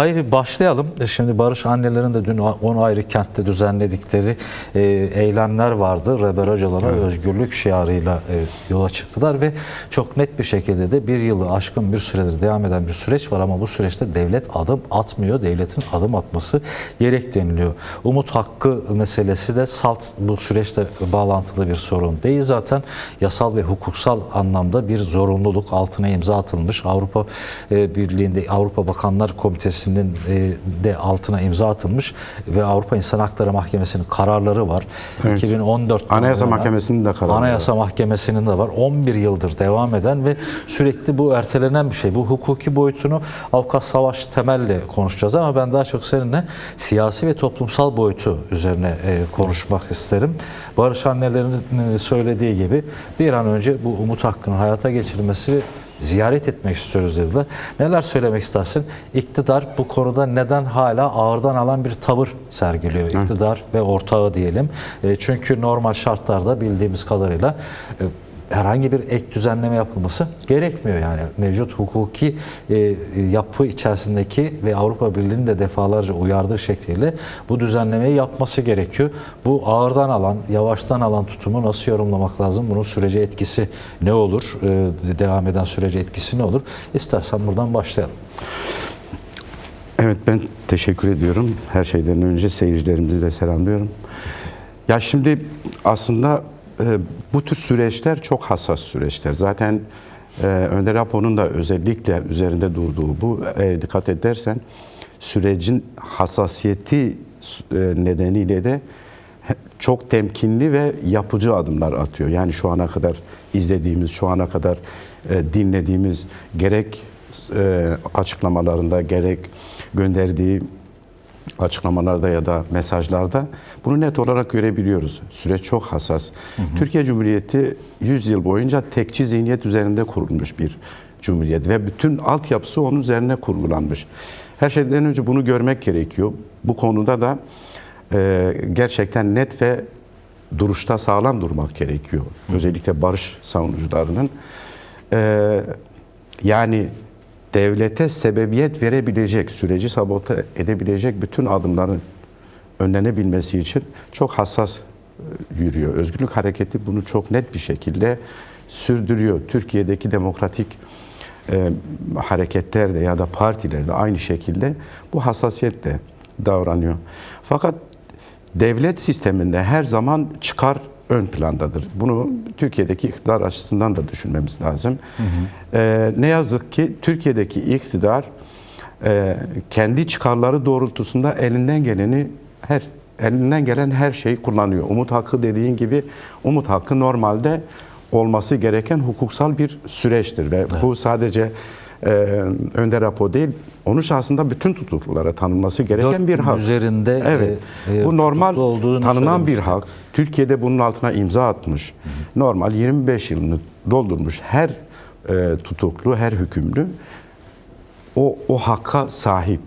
Hayır başlayalım. E, Şimdi Barış Annelerin de dün 10 ayrı kentte düzenledikleri e, eylemler vardı. Rebel hocalara özgürlük şiarıyla e, yola çıktılar ve çok net bir şekilde de bir yılı aşkın bir süredir devam eden bir süreç var ama bu süreçte devlet adım atmıyor. Devletin adım atması gerek deniliyor. Umut hakkı meselesi de salt bu süreçte bağlantılı bir sorun değil. Zaten yasal ve hukuksal anlamda bir zorunluluk altına imza atılmış. Avrupa e, Birliği'nde Avrupa Bakanlar Komitesi'nin e, de altına imza atılmış ve Avrupa İnsan Hakları Mahkemesi'nin kararları var. 2014 Anayasa yılında- Mahkemesi'nin de kararı var. Anayasa Mahkemesi'nin de var. 11 yıldır devam eden ve sürekli bu ertelenen bir şey. Bu hukuki boyutunu Avukat Savaş Temel'le konuşacağız ama ben daha çok seninle siyasi ve toplumsal boyutu üzerine e, konuşmak isterim. Barış annelerinin e, söylediği gibi bir an önce bu umut hakkının hayata geçirilmesi ziyaret etmek istiyoruz dediler. Neler söylemek istersin? İktidar bu konuda neden hala ağırdan alan bir tavır sergiliyor? İktidar ve ortağı diyelim. E, çünkü normal şartlarda bildiğimiz kadarıyla e, herhangi bir ek düzenleme yapılması gerekmiyor yani mevcut hukuki e, yapı içerisindeki ve Avrupa Birliği'nin de defalarca uyardığı şekliyle bu düzenlemeyi yapması gerekiyor. Bu ağırdan alan, yavaştan alan tutumu nasıl yorumlamak lazım? Bunun sürece etkisi ne olur? E, devam eden sürece etkisi ne olur? İstersen buradan başlayalım. Evet ben teşekkür ediyorum. Her şeyden önce seyircilerimizi de selamlıyorum. Ya şimdi aslında bu tür süreçler çok hassas süreçler. Zaten e, Önder Apo'nun da özellikle üzerinde durduğu bu eğer dikkat edersen sürecin hassasiyeti e, nedeniyle de çok temkinli ve yapıcı adımlar atıyor. Yani şu ana kadar izlediğimiz, şu ana kadar e, dinlediğimiz gerek açıklamalarında gerek gönderdiği açıklamalarda ya da mesajlarda bunu net olarak görebiliyoruz. Süreç çok hassas. Türkiye Cumhuriyeti 100 yıl boyunca tekçi zihniyet üzerinde kurulmuş bir cumhuriyet ve bütün altyapısı onun üzerine kurgulanmış. Her şeyden önce bunu görmek gerekiyor. Bu konuda da e, gerçekten net ve duruşta sağlam durmak gerekiyor. Özellikle barış savunucularının. E, yani devlete sebebiyet verebilecek, süreci sabote edebilecek bütün adımların önlenebilmesi için çok hassas e, yürüyor. Özgürlük hareketi bunu çok net bir şekilde sürdürüyor. Türkiye'deki demokratik e, hareketlerde ya da partilerde aynı şekilde bu hassasiyetle davranıyor. Fakat devlet sisteminde her zaman çıkar ön plandadır. Bunu Türkiye'deki iktidar açısından da düşünmemiz lazım. Ee, ne yazık ki Türkiye'deki iktidar e, kendi çıkarları doğrultusunda elinden geleni her elinden gelen her şeyi kullanıyor. Umut hakkı dediğin gibi umut hakkı normalde olması gereken hukuksal bir süreçtir ve bu sadece e, Önder Apo değil, onun şahsında bütün tutuklulara tanınması gereken Dört bir hak. üzerinde, evet. e, e, bu normal tanınan bir hak. Türkiye'de bunun altına imza atmış. Normal 25 yılını doldurmuş her e, tutuklu, her hükümlü o o hakka sahip.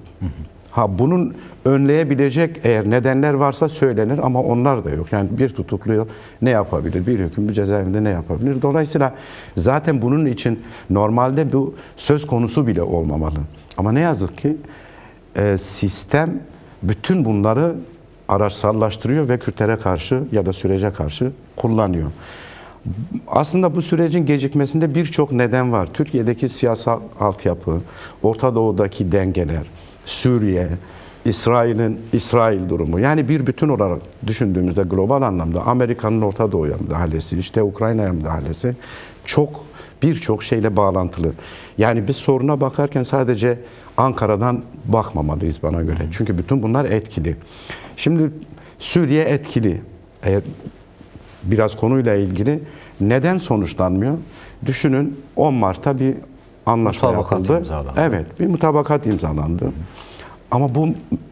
Ha bunun önleyebilecek eğer nedenler varsa söylenir ama onlar da yok. Yani bir tutuklu ne yapabilir? Bir hükümlü cezaevinde ne yapabilir? Dolayısıyla zaten bunun için normalde bu söz konusu bile olmamalı. Ama ne yazık ki e, sistem bütün bunları araçsallaştırıyor ve Kürtlere karşı ya da sürece karşı kullanıyor. Aslında bu sürecin gecikmesinde birçok neden var. Türkiye'deki siyasal altyapı, Orta Doğu'daki dengeler, Suriye, İsrail'in İsrail durumu. Yani bir bütün olarak düşündüğümüzde global anlamda Amerika'nın Orta Doğu'ya müdahalesi, işte Ukrayna'ya müdahalesi çok birçok şeyle bağlantılı. Yani biz soruna bakarken sadece Ankara'dan bakmamalıyız bana göre. Çünkü bütün bunlar etkili. Şimdi Suriye etkili. Eğer biraz konuyla ilgili neden sonuçlanmıyor? Düşünün 10 Mart'ta bir anlaşma Mutabakat yapıldı. imzalandı. Evet, bir mutabakat imzalandı. Ama bu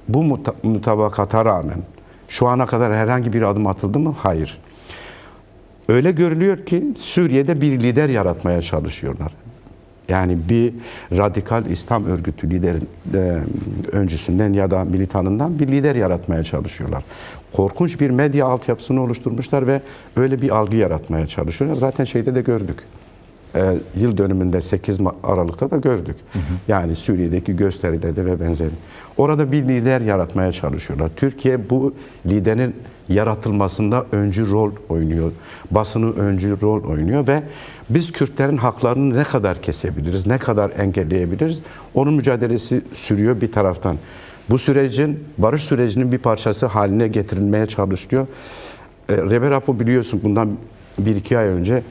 bu muta- mutabakata rağmen şu ana kadar herhangi bir adım atıldı mı? Hayır. Öyle görülüyor ki Suriye'de bir lider yaratmaya çalışıyorlar. Yani bir radikal İslam örgütü liderin e, öncüsünden ya da militanından bir lider yaratmaya çalışıyorlar. Korkunç bir medya altyapısını oluşturmuşlar ve öyle bir algı yaratmaya çalışıyorlar. Zaten şeyde de gördük. E, yıl dönümünde 8 Ma- Aralık'ta da gördük. Yani Suriye'deki gösterilerde ve benzeri. Orada bir lider yaratmaya çalışıyorlar. Türkiye bu liderin yaratılmasında öncü rol oynuyor. Basını öncü rol oynuyor ve biz Kürtlerin haklarını ne kadar kesebiliriz, ne kadar engelleyebiliriz? Onun mücadelesi sürüyor bir taraftan. Bu sürecin, barış sürecinin bir parçası haline getirilmeye çalışılıyor. E, Reber Apo biliyorsun bundan bir iki ay önce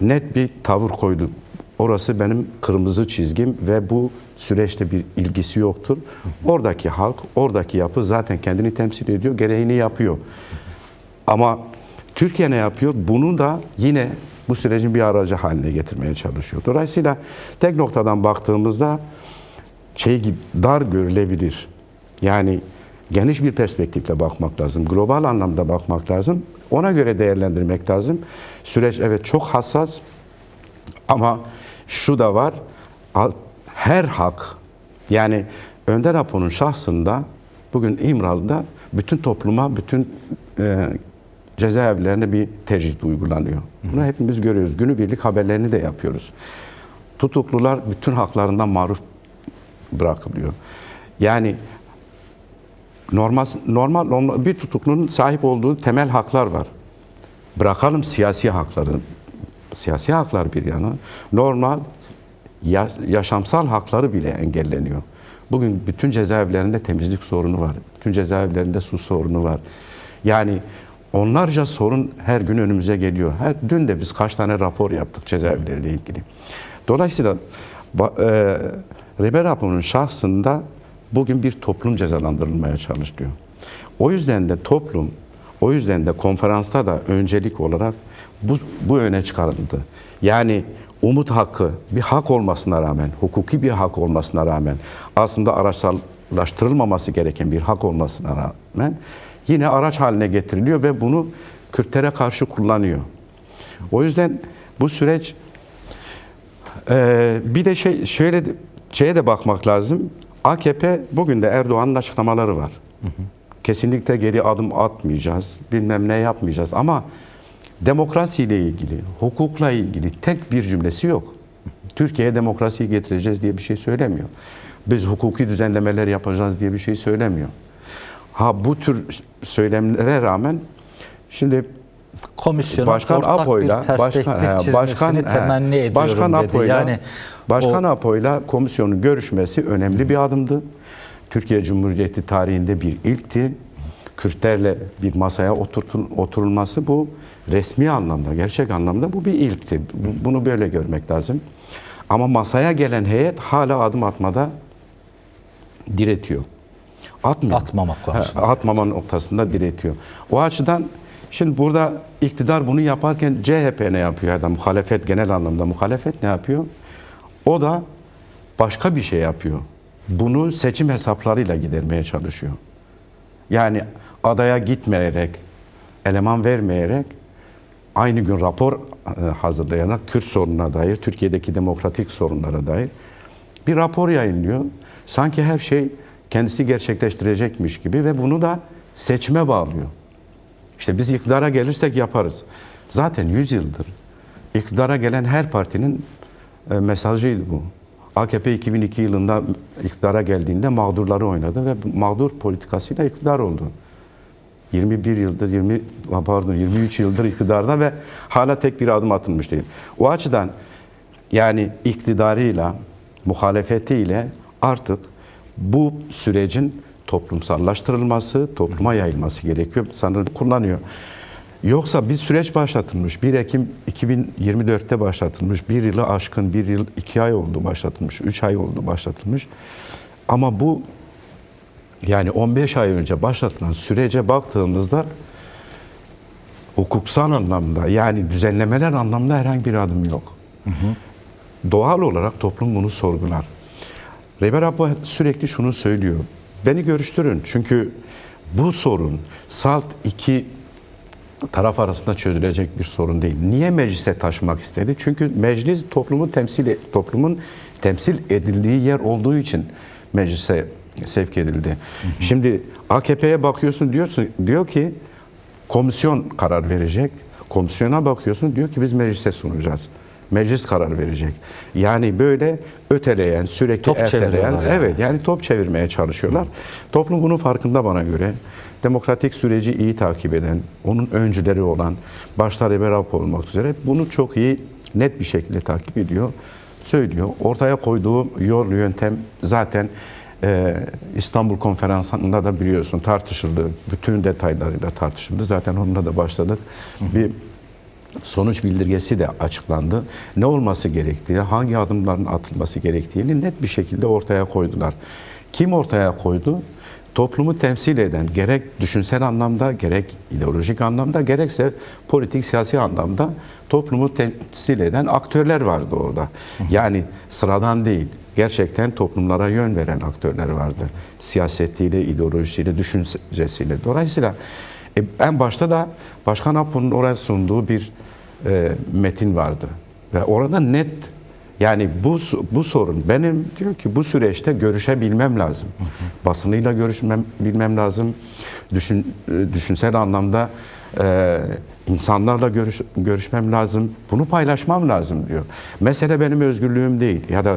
net bir tavır koydu. Orası benim kırmızı çizgim ve bu süreçte bir ilgisi yoktur. Oradaki halk, oradaki yapı zaten kendini temsil ediyor, gereğini yapıyor. Ama Türkiye ne yapıyor? Bunu da yine bu sürecin bir aracı haline getirmeye çalışıyor. Dolayısıyla tek noktadan baktığımızda şey gibi dar görülebilir. Yani geniş bir perspektifle bakmak lazım. Global anlamda bakmak lazım. Ona göre değerlendirmek lazım. Süreç evet çok hassas ama şu da var. Her hak yani Önder Apo'nun şahsında bugün İmralı'da bütün topluma, bütün e, cezaevlerine bir tecrit uygulanıyor. Bunu hepimiz görüyoruz. Günübirlik haberlerini de yapıyoruz. Tutuklular bütün haklarından maruf bırakılıyor. Yani normal, normal bir tutuklunun sahip olduğu temel haklar var. Bırakalım siyasi hakları. Siyasi haklar bir yana. Normal ya- yaşamsal hakları bile engelleniyor. Bugün bütün cezaevlerinde temizlik sorunu var. Bütün cezaevlerinde su sorunu var. Yani onlarca sorun her gün önümüze geliyor. Her dün de biz kaç tane rapor yaptık cezaevleriyle ilgili. Dolayısıyla e, Reber Apo'nun şahsında bugün bir toplum cezalandırılmaya çalışılıyor. O yüzden de toplum, o yüzden de konferansta da öncelik olarak bu, bu öne çıkarıldı. Yani umut hakkı bir hak olmasına rağmen, hukuki bir hak olmasına rağmen, aslında araçsallaştırılmaması gereken bir hak olmasına rağmen yine araç haline getiriliyor ve bunu Kürtlere karşı kullanıyor. O yüzden bu süreç ee, bir de şey şöyle şeye de bakmak lazım. AKP bugün de Erdoğan'ın açıklamaları var. Kesinlikle geri adım atmayacağız. Bilmem ne yapmayacağız ama demokrasiyle ilgili, hukukla ilgili tek bir cümlesi yok. Türkiye'ye demokrasiyi getireceğiz diye bir şey söylemiyor. Biz hukuki düzenlemeler yapacağız diye bir şey söylemiyor. Ha bu tür söylemlere rağmen şimdi Komisyonun Başkan ortak Apo'yla bir perspektif başkan, he, çizmesini başkan, he, temenni ediyorum başkan dedi. Apo'yla, yani Başkan o- Apo'yla komisyonun görüşmesi önemli bir adımdı. Türkiye Cumhuriyeti tarihinde bir ilkti. Kürtlerle bir masaya oturulması bu resmi anlamda, gerçek anlamda bu bir ilkti. Bu- Bunu böyle görmek lazım. Ama masaya gelen heyet hala adım atmada diretiyor. Atmıyor. Atmamak konusunda. Atmama noktasında diretiyor. O açıdan şimdi burada iktidar bunu yaparken CHP ne yapıyor ya da muhalefet genel anlamda muhalefet ne yapıyor? O da başka bir şey yapıyor. Bunu seçim hesaplarıyla gidermeye çalışıyor. Yani adaya gitmeyerek, eleman vermeyerek aynı gün rapor e, hazırlayarak Kürt sorununa dair, Türkiye'deki demokratik sorunlara dair bir rapor yayınlıyor. Sanki her şey kendisi gerçekleştirecekmiş gibi ve bunu da seçime bağlıyor. İşte biz iktidara gelirsek yaparız. Zaten 100 yıldır iktidara gelen her partinin e, mesajıydı bu. AKP 2002 yılında iktidara geldiğinde mağdurları oynadı ve mağdur politikasıyla iktidar oldu. 21 yıldır, 20 pardon 23 yıldır iktidarda ve hala tek bir adım atılmış değil. O açıdan yani iktidarıyla, muhalefetiyle artık bu sürecin toplumsallaştırılması, topluma yayılması gerekiyor. Sanırım kullanıyor. Yoksa bir süreç başlatılmış. 1 Ekim 2024'te başlatılmış. Bir yılı aşkın, bir yıl, iki ay oldu başlatılmış. Üç ay oldu başlatılmış. Ama bu yani 15 ay önce başlatılan sürece baktığımızda hukuksal anlamda yani düzenlemeler anlamda herhangi bir adım yok. Doğal olarak toplum bunu sorgular. Reber Abba sürekli şunu söylüyor. Beni görüştürün çünkü bu sorun salt iki taraf arasında çözülecek bir sorun değil. Niye meclise taşımak istedi? Çünkü meclis toplumun temsil toplumun temsil edildiği yer olduğu için meclise sevk edildi. Şimdi AKP'ye bakıyorsun diyorsun diyor ki komisyon karar verecek. Komisyona bakıyorsun diyor ki biz meclise sunacağız. Meclis karar verecek. Yani böyle öteleyen, sürekli Top erteleyen, yani. evet yani top çevirmeye çalışıyorlar. Toplum bunun farkında bana göre. Demokratik süreci iyi takip eden, onun öncüleri olan, başta Reberap olmak üzere bunu çok iyi, net bir şekilde takip ediyor, söylüyor. Ortaya koyduğu yol, yöntem zaten e, İstanbul Konferansı'nda da biliyorsun tartışıldı. Bütün detaylarıyla tartışıldı. Zaten onunla da başladık. Bir sonuç bildirgesi de açıklandı. Ne olması gerektiği, hangi adımların atılması gerektiğini net bir şekilde ortaya koydular. Kim ortaya koydu? Toplumu temsil eden gerek düşünsel anlamda, gerek ideolojik anlamda, gerekse politik siyasi anlamda toplumu temsil eden aktörler vardı orada. Yani sıradan değil, gerçekten toplumlara yön veren aktörler vardı. Siyasetiyle, ideolojisiyle, düşüncesiyle. Dolayısıyla e, en başta da Başkan Apo'nun oraya sunduğu bir e, metin vardı. Ve orada net yani bu bu sorun benim diyor ki bu süreçte görüşebilmem lazım. Basınıyla görüşmem bilmem lazım. Düşün, e, düşünsel anlamda e, insanlarla görüş, görüşmem lazım. Bunu paylaşmam lazım diyor. Mesele benim özgürlüğüm değil ya da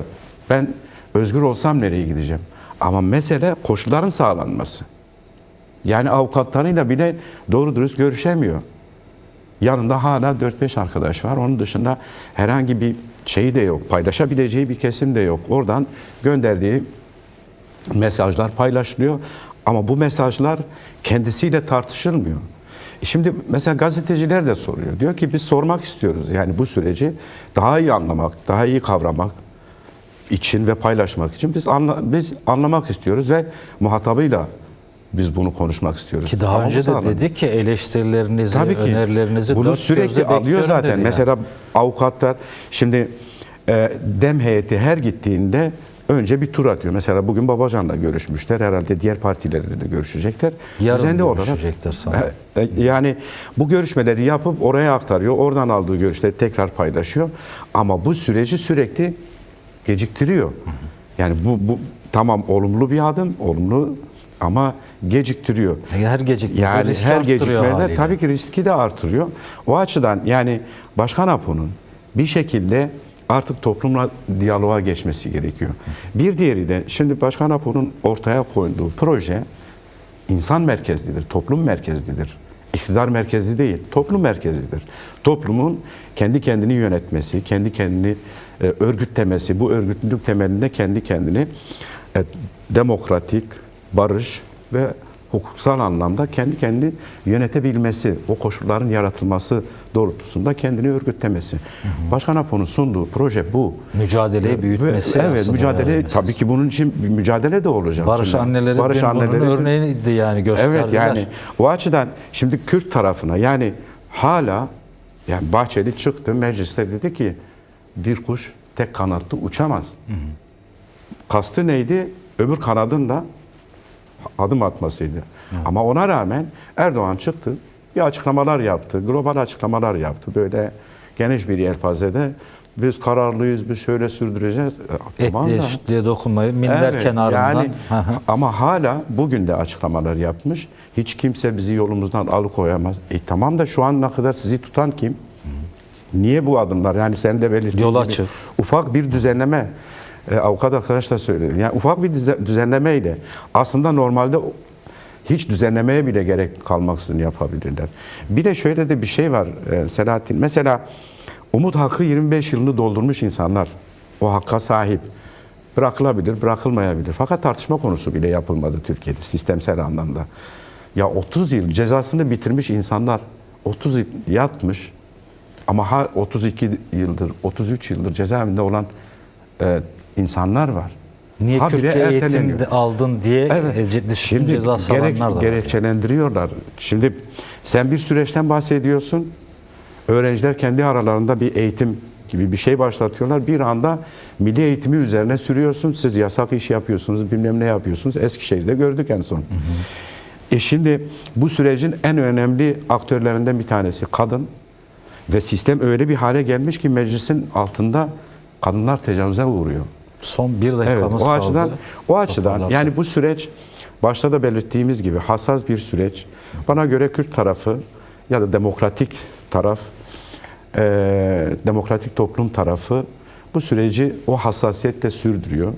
ben özgür olsam nereye gideceğim? Ama mesele koşulların sağlanması. Yani avukatlarıyla bile doğru dürüst görüşemiyor. Yanında hala 4-5 arkadaş var. Onun dışında herhangi bir şeyi de yok. Paylaşabileceği bir kesim de yok. Oradan gönderdiği mesajlar paylaşılıyor. Ama bu mesajlar kendisiyle tartışılmıyor. Şimdi mesela gazeteciler de soruyor. Diyor ki biz sormak istiyoruz. Yani bu süreci daha iyi anlamak, daha iyi kavramak için ve paylaşmak için biz anla, biz anlamak istiyoruz ve muhatabıyla biz bunu konuşmak istiyoruz. Ki daha Ama önce de dedi ki eleştirilerinizi, Tabii ki. önerilerinizi bunu sürekli alıyor zaten. yani. Mesela avukatlar şimdi e, dem heyeti her gittiğinde önce bir tur atıyor. Mesela bugün Babacan'la görüşmüşler. Herhalde diğer partilerle de görüşecekler. Yarın Düzenli görüşecekler sanırım. E, e, Yani bu görüşmeleri yapıp oraya aktarıyor. Oradan aldığı görüşleri tekrar paylaşıyor. Ama bu süreci sürekli geciktiriyor. Yani bu, bu tamam olumlu bir adım, olumlu ama geciktiriyor. her gecikme Yani risk her gecikmede tabii ki riski de artırıyor. O açıdan yani Başkan Apo'nun bir şekilde artık toplumla diyaloğa geçmesi gerekiyor. Bir diğeri de şimdi Başkan Apo'nun ortaya koyduğu proje insan merkezlidir, toplum merkezlidir. İktidar merkezli değil, toplum merkezlidir. Toplumun kendi kendini yönetmesi, kendi kendini e, örgütlemesi, bu örgütlülük temelinde kendi kendini e, demokratik, barış ve hukuksal anlamda kendi kendini yönetebilmesi, o koşulların yaratılması doğrultusunda kendini örgütlemesi. Başkan Apo'nun sunduğu proje bu. Mücadeleyi büyütmesi Ve- Evet, mücadele yani. tabii ki bunun için bir mücadele de olacak. Barış Şimdi. anneleri Barış bunun örneğiydi yani gösterdiler. Evet yani o açıdan şimdi Kürt tarafına yani hala yani Bahçeli çıktı mecliste dedi ki bir kuş tek kanatlı uçamaz. Kastı neydi? Öbür kanadın da adım atmasıydı. Ama ona rağmen Erdoğan çıktı, bir açıklamalar yaptı, global açıklamalar yaptı. Böyle geniş bir yelpazede biz kararlıyız, biz şöyle sürdüreceğiz. E, Etliye da- sütlüye dokunmayı minder Evet, kenarından. yani ama hala bugün de açıklamalar yapmış. Hiç kimse bizi yolumuzdan alıkoyamaz. E tamam da şu ana kadar sizi tutan kim? Niye bu adımlar? Yani sen de belirttiğin Yol açık. ufak bir düzenleme e, avukat arkadaş da söyledi. Yani ufak bir düze- düzenlemeyle aslında normalde hiç düzenlemeye bile gerek kalmaksızın yapabilirler. Bir de şöyle de bir şey var e, Selahattin. Mesela Umut Hakkı 25 yılını doldurmuş insanlar. O hakka sahip. Bırakılabilir, bırakılmayabilir. Fakat tartışma konusu bile yapılmadı Türkiye'de sistemsel anlamda. Ya 30 yıl cezasını bitirmiş insanlar 30 yıl yatmış ama ha 32 yıldır, 33 yıldır cezaevinde olan e, insanlar var. Niye Habire Kürtçe eğitim aldın diye Evet. evet. disiplin Şimdi cezası gerek, da var. gerekçelendiriyorlar. Şimdi sen bir süreçten bahsediyorsun. Öğrenciler kendi aralarında bir eğitim gibi bir şey başlatıyorlar. Bir anda milli eğitimi üzerine sürüyorsun. Siz yasak iş yapıyorsunuz, bilmem ne yapıyorsunuz. Eskişehir'de gördük en son. E şimdi bu sürecin en önemli aktörlerinden bir tanesi kadın. Ve sistem öyle bir hale gelmiş ki meclisin altında kadınlar tecavüze uğruyor. Son bir Evet, dakikamız o kaldı. açıdan o açıdan yani bu süreç başta da belirttiğimiz gibi hassas bir süreç. Bana göre Kürt tarafı ya da demokratik taraf e, Demokratik Toplum tarafı bu süreci o hassasiyetle sürdürüyor.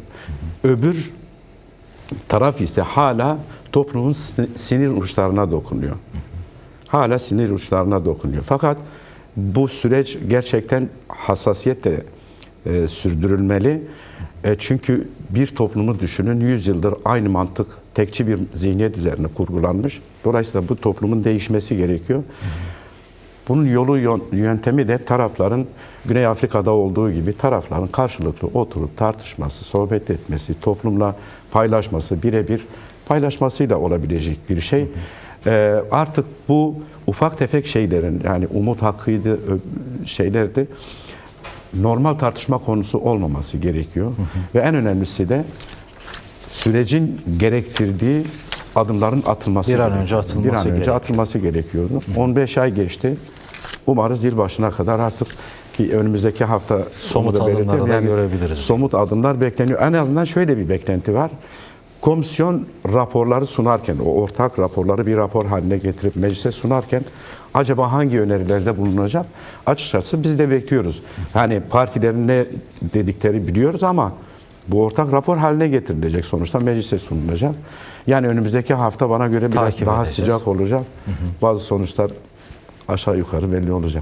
Öbür taraf ise hala toplumun sin- sinir uçlarına dokunuyor. Hala sinir uçlarına dokunuyor. Fakat bu süreç gerçekten hassasiyetle e, sürdürülmeli. E, çünkü bir toplumu düşünün 100 yıldır aynı mantık tekçi bir zihniyet üzerine kurgulanmış. Dolayısıyla bu toplumun değişmesi gerekiyor. Bunun yolu yön- yöntemi de tarafların Güney Afrika'da olduğu gibi tarafların karşılıklı oturup tartışması, sohbet etmesi, toplumla paylaşması, birebir paylaşmasıyla olabilecek bir şey. Ee, artık bu ufak tefek şeylerin yani umut hakkıydı şeylerdi normal tartışma konusu olmaması gerekiyor. Ve en önemlisi de sürecin gerektirdiği adımların atılması Bir an önce atılması bir an önce gerekiyor. atılması gerekiyordu. 15 ay geçti. Umarız yılbaşına kadar artık ki önümüzdeki hafta Somut da adımları da görebiliriz. Somut adımlar bekleniyor. En azından şöyle bir beklenti var. Komisyon raporları sunarken, o ortak raporları bir rapor haline getirip meclise sunarken acaba hangi önerilerde bulunacak? Açıkçası biz de bekliyoruz. Yani partilerin ne dedikleri biliyoruz ama bu ortak rapor haline getirilecek sonuçta meclise sunulacak. Yani önümüzdeki hafta bana göre biraz Takip daha edeceğiz. sıcak olacak. Bazı sonuçlar aşağı yukarı belli olacak.